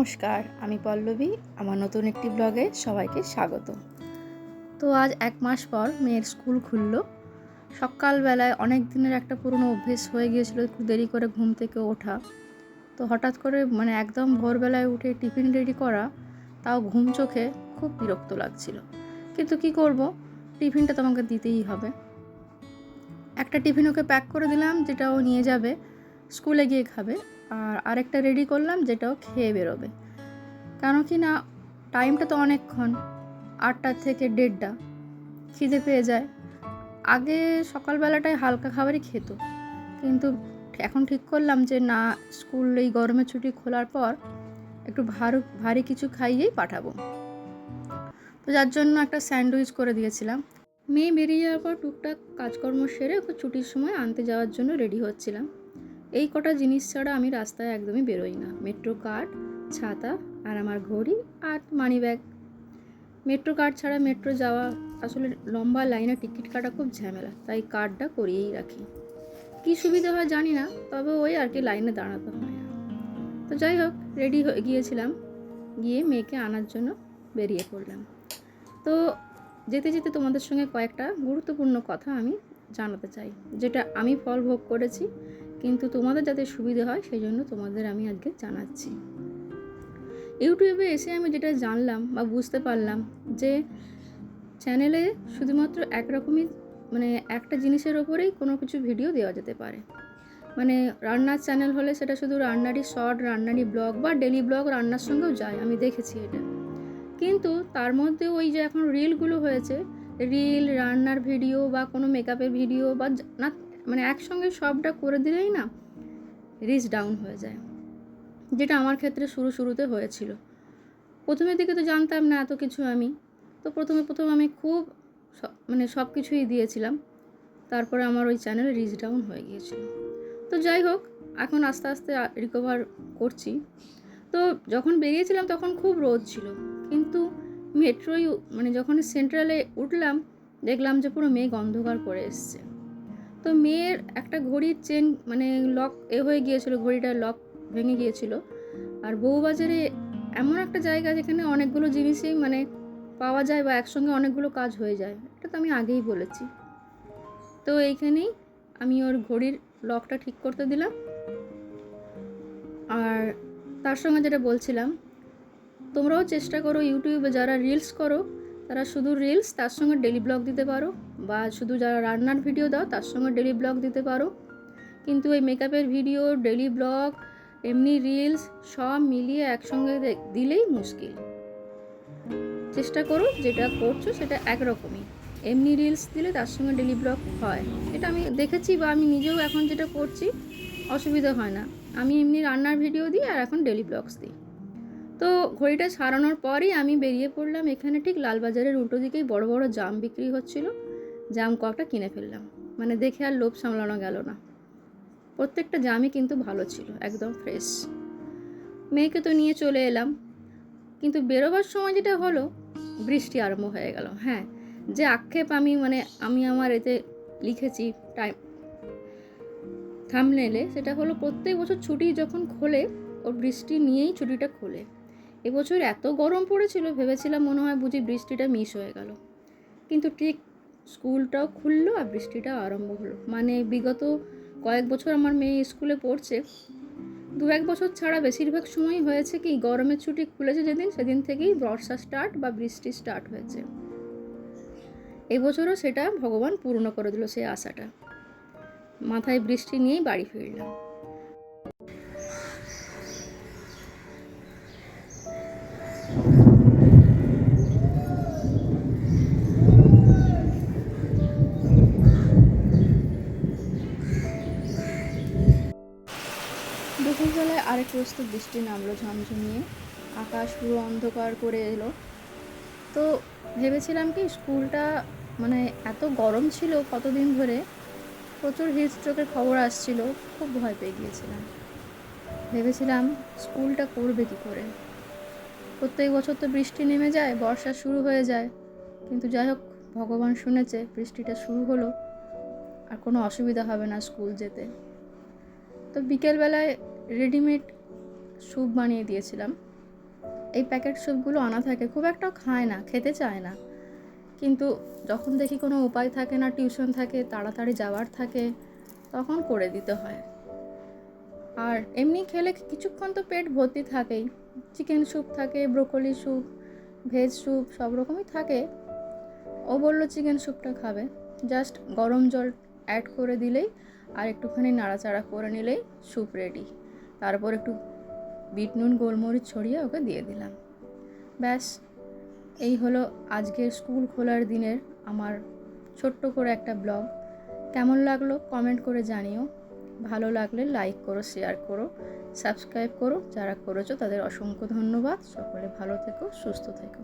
নমস্কার, আমি পল্লবী, আমার নতুন একটি ব্লগে সবাইকে স্বাগত। তো আজ এক মাস পর মেয়ের স্কুল খুললো। সকালবেলায় অনেক দিনের একটা পুরনো অভ্যেস হয়ে গিয়েছিল একটু দেরি করে ঘুম থেকে ওঠা। তো হঠাৎ করে মানে একদম ভোরবেলায় উঠে টিফিন রেডি করা, তাও ঘুম চোখে খুব বিরক্ত লাগছিল। কিন্তু কি করব? টিফিনটা তোমাকে দিতেই হবে। একটা টিফিন ওকে প্যাক করে দিলাম, যেটা ও নিয়ে যাবে, স্কুলে গিয়ে খাবে। আর আরেকটা রেডি করলাম যেটাও খেয়ে বেরোবে। কেন কি না টাইমটা তো অনেকক্ষণ, আটটা থেকে দেড়টা, খিদে পেয়ে যায়। আগে সকালবেলাটায় হালকা খাবারই খেত, কিন্তু এখন ঠিক করলাম যে না স্কুল এই গরমের ছুটি খোলার পর একটু ভারু, ভারী কিছু খাইয়েই পাঠাবো। তো যার জন্য একটা স্যান্ডউইচ করে দিয়েছিলাম। মেয়ে বেরিয়ে যাওয়ার পর টুকটাক কাজকর্ম সেরে ওকে ছুটির সময় আনতে যাওয়ার জন্য রেডি হচ্ছিলাম। এই কটা জিনিস ছাড়া আমি রাস্তায় একদমই বেরোই না। মেট্রো কার্ড ছাতা আর আমার ঘড়ি আর মানি ব্যাগ মেট্রো কার্ড ছাড়া মেট্রো যাওয়া আসলে লম্বা লাইনে টিকিট কাটা খুব ঝামেলা, তাই কার্ডটা করিয়েই রাখি। কী সুবিধা হয় জানি না, তবে ওই আর কি লাইনে দাঁড়াতে হয় তো যাই হোক রেডি হয়ে গিয়েছিলাম, গিয়ে মেয়েকে আনার জন্য বেরিয়ে পড়লাম। তো যেতে যেতে তোমাদের সঙ্গে কয়েকটা গুরুত্বপূর্ণ কথা আমি জানাতে চাই, যেটা আমি ফল ভোগ করেছি কিন্তু তোমাদের যাতে সুবিধে হয়, সেই জন্য তোমাদের আমি আজকে জানাচ্ছি। ইউটিউবে এসে আমি যেটা জানলাম বা বুঝতে পারলাম যে চ্যানেলে শুধুমাত্র একরকমই মানে একটা জিনিসের ওপরেই কোনো কিছু ভিডিও দেওয়া যেতে পারে। মানে রান্নার চ্যানেল হলে সেটা শুধু রান্নারই শর্ট রান্নারই ব্লগ বা ডেলি ব্লগ রান্নার সঙ্গেও যায়, আমি দেখেছি এটা। কিন্তু তার মধ্যে ওই যে এখন রিলগুলো হয়েছে রিল রান্নার ভিডিও বা কোনো মেকআপের ভিডিও বা না মানে একসঙ্গে সবটা করে দিলেই না রিচ ডাউন হয়ে যায়। যেটা আমার ক্ষেত্রে শুরু শুরুতে হয়েছিল। প্রথমের দিকে তো জানতাম না এত কিছু আমি। তো প্রথমে প্রথম আমি খুব মানে সব কিছুই দিয়েছিলাম। তারপরে আমার ওই চ্যানেলে রিচ ডাউন হয়ে গিয়েছিল। তো যাই হোক, এখন আস্তে আস্তে রিকভার করছি। তো যখন বেরিয়েছিলাম তখন খুব রোদ ছিল। কিন্তু মেট্রোই মানে যখন সেন্ট্রালে উঠলাম, দেখলাম যে পুরো মেঘ অন্ধকার করে এসছে। তো মেয়ের একটা ঘড়ির চেন মানে লক এ হয়ে গিয়েছিল ঘড়িটার লক ভেঙে গিয়েছিল। আর বউবাজারে এমন একটা জায়গা যেখানে অনেকগুলো জিনিসই মানে পাওয়া যায় বা একসঙ্গে অনেকগুলো কাজ হয়ে যায়, এটা তো আমি আগেই বলেছি। তো এইখানেই আমি ওর ঘড়ির লকটা ঠিক করতে দিলাম। আর তার সঙ্গে যেটা বলছিলাম, তোমরাও চেষ্টা করো ইউটিউবে যারা রিলস করো তারা শুধু রিলস তার সঙ্গে ডেলি ব্লগ দিতে পারো বা শুধু যারা রান্নার ভিডিও দাও, তার সঙ্গে ডেলি ব্লগ দিতে পারো। কিন্তু এই মেকআপের ভিডিও ডেলি ব্লগ এমনি রিলস সব মিলিয়ে একসঙ্গে দিলেই মুশকিল। চেষ্টা করো, যেটা করছ সেটা একরকমই। এমনি রিলস দিলে তার সঙ্গে ডেলি ব্লগ হয়। এটা আমি দেখেছি বা আমি নিজেও এখন যেটা করছি, অসুবিধা হয় না। আমি এমনি রান্নার ভিডিও দিই আর এখন ডেলি ব্লগস দিই। তো ঘড়িটা সারানোর পরই আমি বেরিয়ে পড়লাম এখানে ঠিক লালবাজারের উল্টো দিকেই বড় বড় জাম বিক্রি হচ্ছিল। জাম কটা কিনে ফেললাম। মানে দেখে আর লোভ সামলানো গেল না। প্রত্যেকটা জামই কিন্তু ভালো ছিল, একদম ফ্রেশ মেয়েকে তো নিয়ে চলে এলাম। কিন্তু বেরোবার সময় যেটা হলো, বৃষ্টি আরম্ভ হয়ে গেল। হ্যাঁ যে আক্ষেপ আমি মানে আমি আমার এতে লিখেছি টাইম থামনেলে সেটা হলো প্রত্যেক বছর ছুটি যখন খোলে, ও বৃষ্টি নিয়েই ছুটিটা খোলে। এবছর এত গরম পড়েছিল, ভেবেছিলাম মনে হয় বুঝি বৃষ্টিটা মিস হয়ে গেল। কিন্তু ঠিক স্কুলটাও খুললো আর বৃষ্টিটাও আরম্ভ হলো। মানে বিগত কয়েক বছর আমার মেয়ে স্কুলে পড়ছে, দু এক বছর ছাড়া বেশিরভাগ সময় হয়েছে কি, গরমের ছুটি খুলেছে যেদিন, সেদিন থেকেই বর্ষা স্টার্ট বা বৃষ্টি স্টার্ট হয়েছে। এবছরও সেটা ভগবান পূর্ণ করে দিল সেই আশাটা। মাথায় বৃষ্টি নিয়েই বাড়ি ফিরলাম। আরেক বৃষ্টি নামলো ঝমঝমিয়ে। আকাশ পুরো অন্ধকার করে এলো। তো ভেবেছিলাম কি স্কুলটা মানে এত গরম ছিল কতদিন ধরে, প্রচুর হিট স্ট্রোকের খবর আসছিল, খুব ভয় পেয়ে গিয়েছিলাম। ভেবেছিলাম স্কুলটা করবে কি করে? প্রত্যেক বছর তো বৃষ্টি নেমে যায়, বর্ষা শুরু হয়ে যায়। কিন্তু যাই হোক, ভগবান শুনেছে বৃষ্টিটা শুরু হলো, আর কোনো অসুবিধা হবে না স্কুল যেতে। তো বিকেলবেলায় রেডিমেড স্যুপ বানিয়ে দিয়েছিলাম। এই প্যাকেট স্যুপগুলো আনা থাকে, খুব একটাও খায় না, খেতে চায় না। কিন্তু যখন দেখি কোনো উপায় থাকে না টিউশন থাকে, তাড়াতাড়ি যাওয়ার থাকে, তখন করে দিতে হয়। আর এমনি খেলে কিছুক্ষণ তো পেট ভর্তি থাকেই। চিকেন স্যুপ থাকে ব্রোকলি স্যুপ ভেজ স্যুপ সব রকমই থাকে। ও বলল চিকেন স্যুপটা খাবে। জাস্ট গরম জল অ্যাড করে দিলেই আর একটুখানি নাড়াচাড়া করে নিলেই স্যুপ রেডি তারপর একটু বিট নুন, গোলমরিচ ছড়িয়ে ওকে দিয়ে দিলাম। ব্যাস, এই হলো আজকের স্কুল খোলার দিনের আমার ছোট্ট করে একটা ব্লগ। কেমন লাগল কমেন্ট করে জানিও। ভালো লাগলে লাইক করো, শেয়ার করো, সাবস্ক্রাইব করো। যারা করেছ তাদের অসংখ্য ধন্যবাদ। সকলে ভালো থেকো, সুস্থ থেকো।